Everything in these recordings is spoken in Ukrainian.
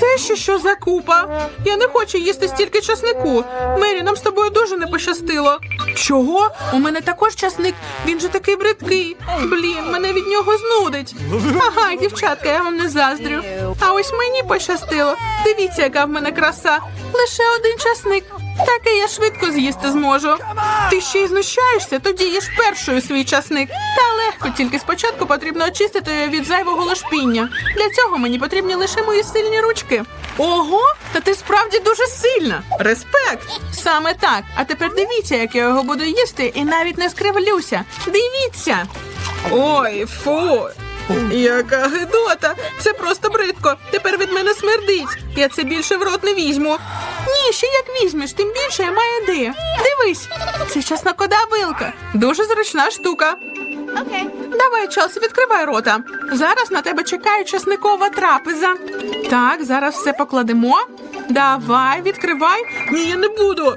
Це ще що за купа? Я не хочу їсти стільки часнику. Мері, нам з тобою дуже не пощастило. Чого? У мене також часник. Він же такий бридкий. Блін, мене від нього знудить. Ага, дівчатка, я вам не заздрю. А ось мені пощастило. Дивіться, яка в мене краса. Лише один часник. Таке я швидко з'їсти зможу. Ти ще й знущаєшся, тоді їж першою свій часник. Та легко, тільки спочатку потрібно очистити від зайвого лошпіння. Для цього мені потрібні лише мої сильні ручки. Ого, та ти справді дуже сильна. Респект! Саме так. А тепер дивіться, як я його буду їсти, і навіть не скривлюся. Дивіться. Ой, фу. Яка гидота! Це просто бридко. Тепер від мене смердить. Я це більше в рот не візьму. Ні, ще як візьмеш, тим більше я маю ідею. Дивись, це чеснокода вилка. Дуже зручна штука. Okay. Давай, Челсі, відкривай рота. Зараз на тебе чекає чесникова трапеза. Так, зараз все покладемо. Давай, відкривай. Ні, я не буду.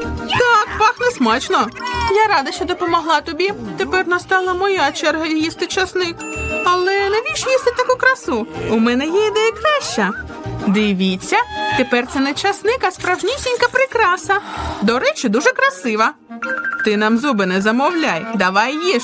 Так, пахне смачно. Я рада, що допомогла тобі. Тепер настала моя черга їсти часник. Але навіщо їсти таку красу? У мене є ідея краща. Дивіться, тепер це не часник, а справжнісінька прикраса. До речі, дуже красива. Ти нам зуби не замовляй, давай їж.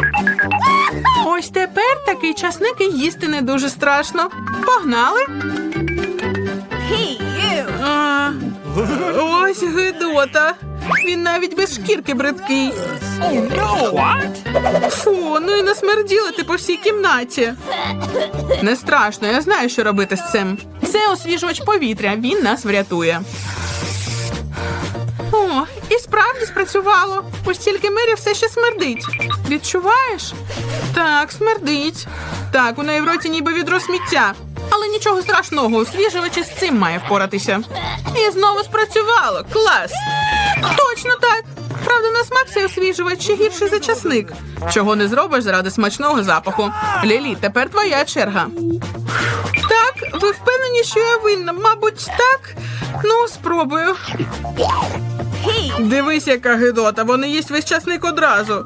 Ось тепер такий часник і їсти не дуже страшно. Погнали. Hey. А, ось гидота. Він навіть без шкірки бридкий. Фу, ну і насмерділи ти по всій кімнаті. Не страшно, я знаю, що робити з цим. Це освіжувач повітря, він нас врятує. О, і справді спрацювало. Ось тільки Мері все ще смердить. Відчуваєш? Так, смердить. Так, у неї в роті ніби відро сміття. Але нічого страшного, освіжувач із цим має впоратися. І знову спрацювало. Клас! Точно так. Правда, на смак цей освіжувач ще гірший за часник. Чого не зробиш заради смачного запаху. Лілі, тепер твоя черга. Так, ви впевнені, що я винна? Мабуть, так. Ну, спробую. Дивись, яка гидота, вони їсть весь часник одразу.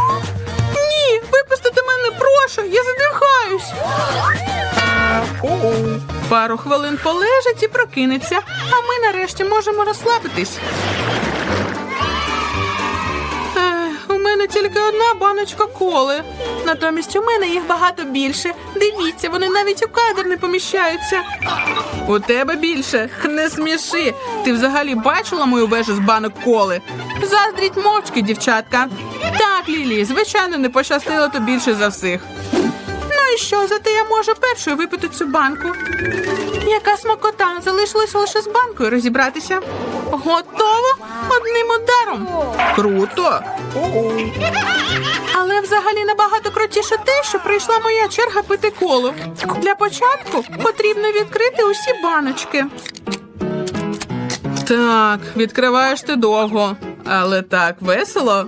Прошу, я задихаюсь. Пару хвилин полежить і прокинеться, а ми нарешті можемо розслабитись. Ех, у мене тільки одна баночка коли. Натомість у мене їх багато більше. Дивіться, вони навіть у кадр не поміщаються. У тебе більше. Не сміши. Ти взагалі бачила мою вежу з банок коли? Заздріть мовчки, дівчатка. Так, Лілі, звичайно, не пощастило то більше за всіх. Ну і що, зате я можу першою випити цю банку. Яка смакота, залишилося лише з банкою розібратися. Готово одним ударом. Круто. Але взагалі набагато крутіше те, що прийшла моя черга пити коло. Для початку потрібно відкрити усі баночки. Так, відкриваєш ти довго, але так весело.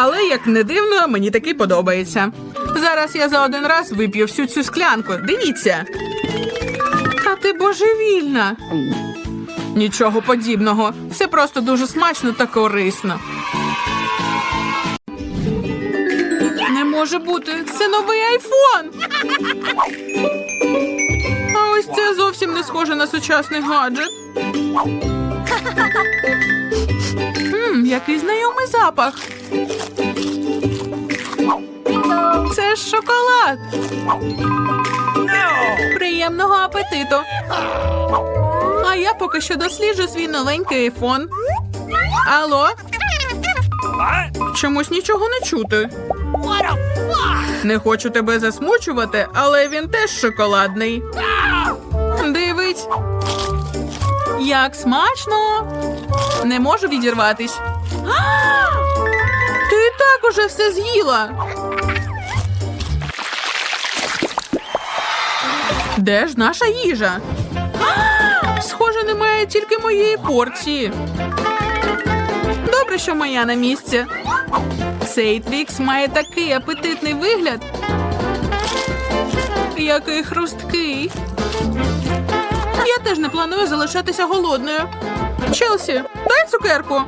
Але як не дивно, мені таки подобається. Зараз я за один раз вип'ю всю цю склянку. Дивіться. Та ти божевільна. Нічого подібного. Це просто дуже смачно та корисно. Не може бути. Це новий айфон. А ось Це зовсім не схоже на сучасний гаджет. Який знайомий запах. Це ж шоколад. Приємного апетиту. А я поки що досліджу свій новенький айфон. Алло? Чомусь нічого не чути. Не хочу тебе засмучувати, але він теж шоколадний. Дивись. Як смачно. Не можу відірватись. Ти і так уже все з'їла. Де ж наша їжа? Схоже, немає тільки моєї порції. Добре, що моя на місці. Цей твікс має такий апетитний вигляд. Який хрусткий. Я теж не планую залишатися голодною. Челсі, дай цукерку.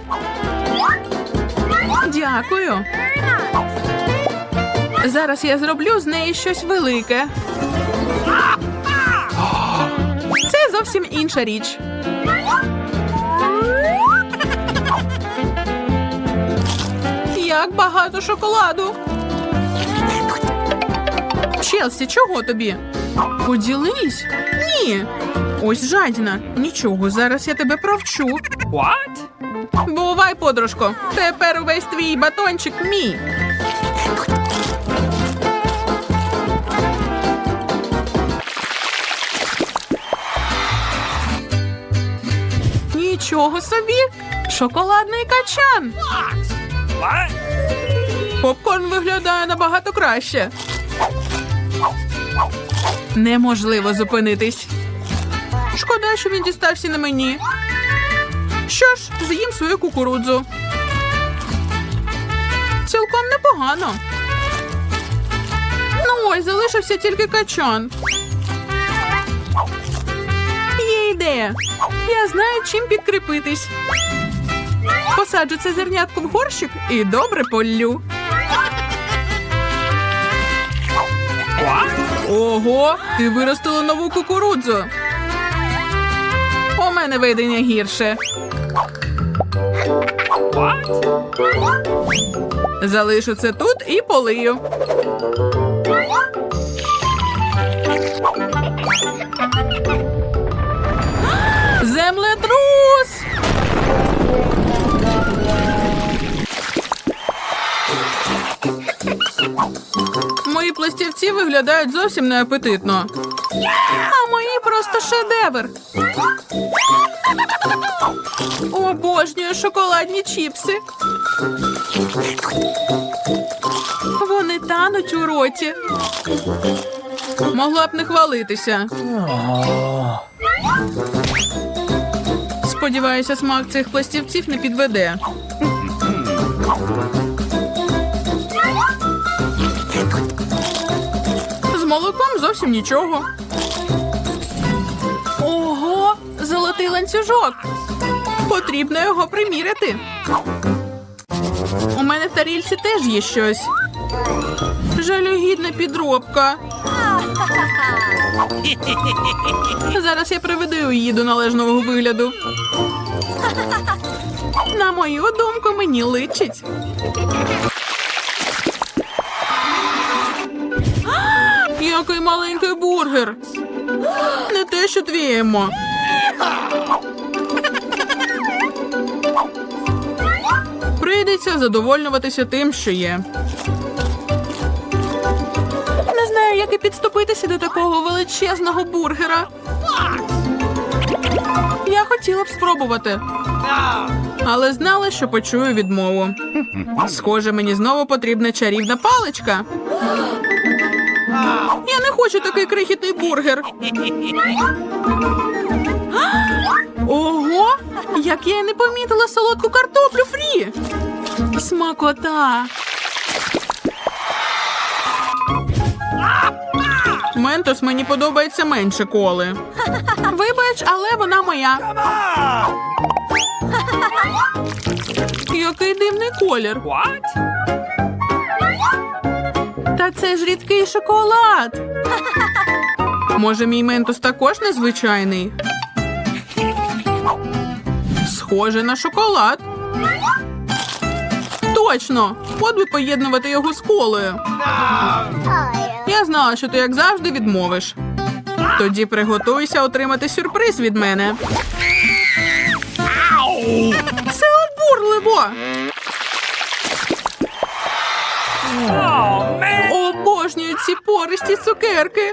Дякую. Зараз я зроблю з неї щось велике. Це зовсім інша річ. Як багато шоколаду. Челсі, чого тобі? Поділись? Ні. Ось жадіна. Нічого, зараз я тебе провчу. What? Бувай, подружко. Тепер увесь твій батончик мій. Нічого собі. Шоколадний качан. Попкорн виглядає набагато краще. Неможливо зупинитись. Шкода, що він дістався на мені. Що ж, з'їм свою кукурудзу. Цілком непогано. Ну ось, залишився тільки качан. Є ідея. Я знаю, чим підкріпитись. Посаджу це зернятко в горщик і добре поллю. Ого, ти виростила нову кукурудзу. У мене видення гірше. Залишу це тут і полию. Землетрус! Мої пластівці виглядають зовсім неапетитно. А мої просто шедевр. Обожнюю шоколадні чіпси. Вони тануть у роті. Могла б не хвалитися. Сподіваюся, смак цих пластівців не підведе. З молоком зовсім нічого. Ого, золотий ланцюжок. Потрібно його приміряти. У мене в тарільці теж є щось. Жалюгідна підробка. Зараз я приведу її до належного вигляду. На мою думку, мені личить. Який маленький бургер. Не те, що твій Прийдеться задовольнюватися тим, що є. Не знаю, як і підступитися до такого величезного бургера. Я хотіла б спробувати, але знала, що почую відмову. Схоже, мені знову потрібна чарівна паличка. Я не хочу такий крихітний бургер. Ого! Як я й не помітила солодку картоплю фрі. Смакота. Ментос мені подобається менше коли. Вибач, але вона моя. Який дивний колір. What? Та це ж рідкий шоколад. Може, мій ментус також незвичайний? Схоже на шоколад. Точно! От би поєднувати його з колою. Я знала, що ти як завжди відмовиш. Тоді приготуйся отримати сюрприз від мене. Це обурливо! Обожнюю ці пористі цукерки.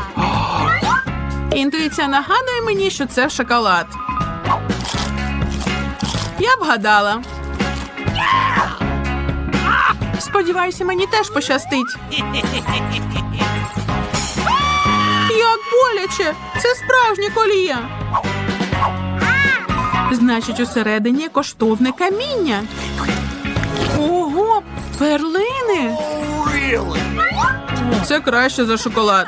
Інтуїція нагадує мені, що це шоколад. Я вгадала. Сподіваюся, мені теж пощастить. Як боляче! Це справжнє коліє. Значить, усередині коштовне каміння. Ого, перлини. Це краще за шоколад.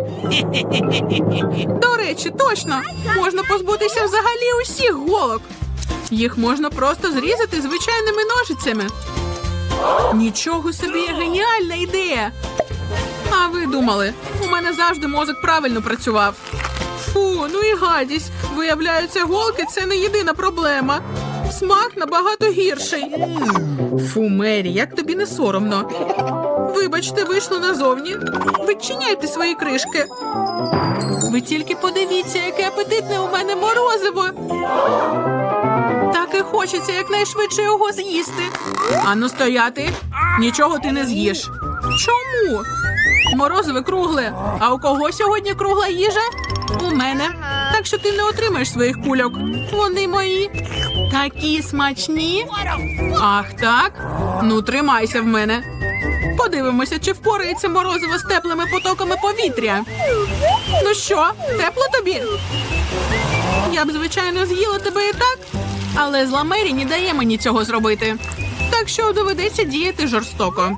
До речі, точно можна позбутися взагалі усіх голок. Їх можна просто зрізати звичайними ножицями. Нічого собі геніальна ідея. А ви думали, у мене завжди мозок правильно працював. Фу, ну і гадість. Виявляється, голки це не єдина проблема. Смак набагато гірший. Фу, Мері, як тобі не соромно. Вибачте, вийшло назовні. Відчиняйте свої кришки. Ви тільки подивіться, яке апетитне у мене морозиво. Так і хочеться якнайшвидше його з'їсти. Ану стояти. Нічого ти не з'їш. Чому? Морозиве кругле. А у кого сьогодні кругла їжа? У мене. Що ти не отримаєш своїх кульок. Вони мої. Такі смачні. Ах, так? Ну, тримайся в мене. Подивимося, чи впорається морозиво з теплими потоками повітря. Ну що, тепло тобі? Я б, звичайно, з'їла тебе і так, але зла Мері не дає мені цього зробити. Так що доведеться діяти жорстоко.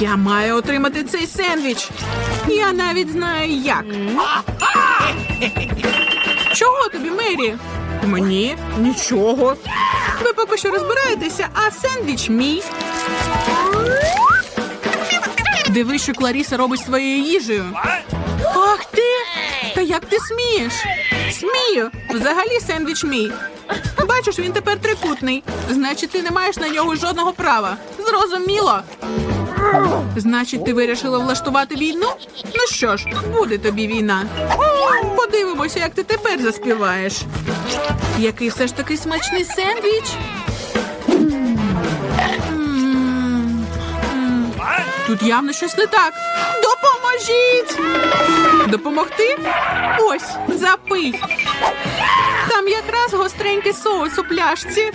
Я маю отримати цей сендвіч. Я навіть знаю як. Чого тобі, Мері? Мені нічого. Ви поки що розбираєтеся, а сендвіч мій. Дивись, що Кларіса робить своєю їжею. Ах ти! Та як ти смієш? Смію! Взагалі сендвіч мій. Бачиш, він тепер трикутний. Значить, ти не маєш на нього жодного права. Зрозуміло. Значить, ти вирішила влаштувати війну? Ну що ж, буде тобі війна. Подивимося, як ти тепер заспіваєш. Який все ж таки смачний сендвіч. Тут явно щось не так. Допоможіть! Допомогти? Ось, запий. Там якраз гостренький соус у пляшці.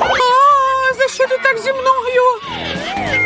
А, за що ти так зі мною?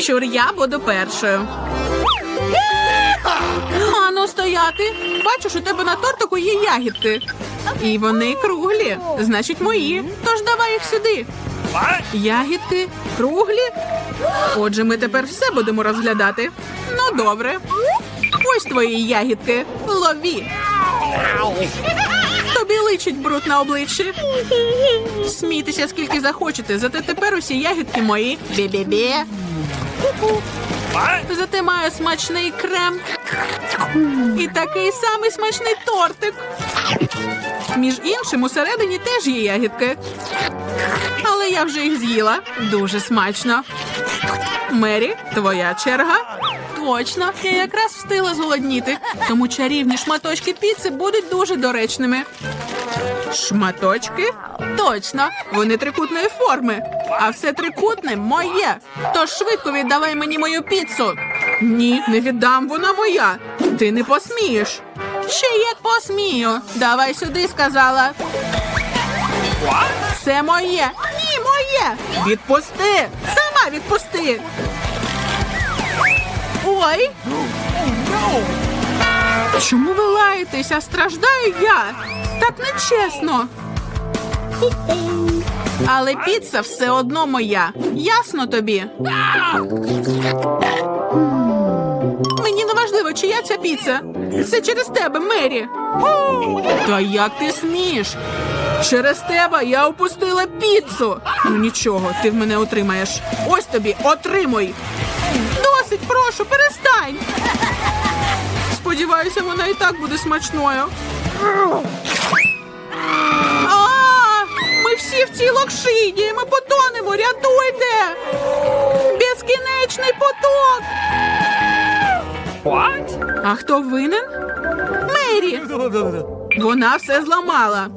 Щур, я буду першою. Ану, стояти. Бачиш, у тебе на тортику є ягідки. І вони круглі, значить мої. Тож давай їх сюди. Ягідки круглі. Отже, ми тепер все будемо розглядати. Ну, добре. Ось твої ягідки. Лові. Тобі личить бруд на обличчі. Смійтеся скільки захочете, зате тепер усі ягідки мої. Бі-бі-бі. Зате маю смачний крем. І такий самий смачний тортик. Між іншим, усередині теж є ягідки. Але я вже їх з'їла. Дуже смачно. Мері, твоя черга. Точно, я якраз встигла зголодніти, тому чарівні шматочки піци будуть дуже доречними. Шматочки? Точно, вони трикутної форми. А все трикутне моє. Тож швидко віддавай мені мою піцу. Ні, не віддам, вона моя. Ти не посмієш. Ще як посмію. Давай сюди, сказала. Це моє. Ні, моє. Відпусти. Сама відпусти. Ой. Чому ви лаєтеся? Страждаю я. Так нечесно. Але піца все одно моя. Ясно тобі? Мені не важливо, чия ця піца. Це через тебе, Мері. Та як ти смієш? Через тебе я опустила піцу. Ну нічого, ти в мене отримаєш. Ось тобі, отримуй. Досить, прошу, перестань. Сподіваюся, вона і так буде смачною. А, ми всі в цій локшині. Ми потонемо. Рятуйте. Безкінечний поток. What? А хто винен? Мері. Вона все зламала.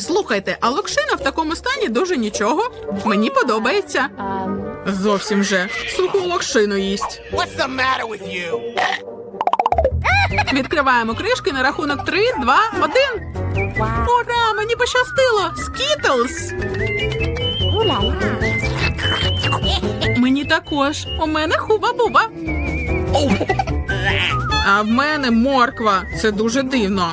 Слухайте, а локшина в такому стані дуже нічого. Мені подобається. Зовсім же. Суху локшину їсть. Відкриваємо кришки на рахунок 3, 2, 1. Ура! Мені пощастило! Скітлз! Мені також. У мене хуба-буба. А в мене морква. Це дуже дивно.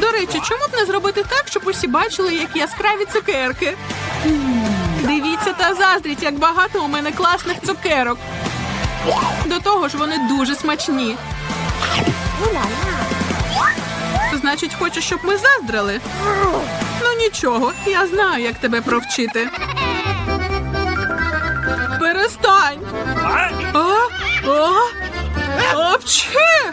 До речі, чому б не зробити так, щоб усі бачили, які яскраві цукерки? Дивіться та заздріть, як багато у мене класних цукерок. До того ж, вони дуже смачні. Значить, хочеш, щоб ми заздрили? Ну нічого, я знаю, як тебе провчити. Перестань. А? А? Апчхи!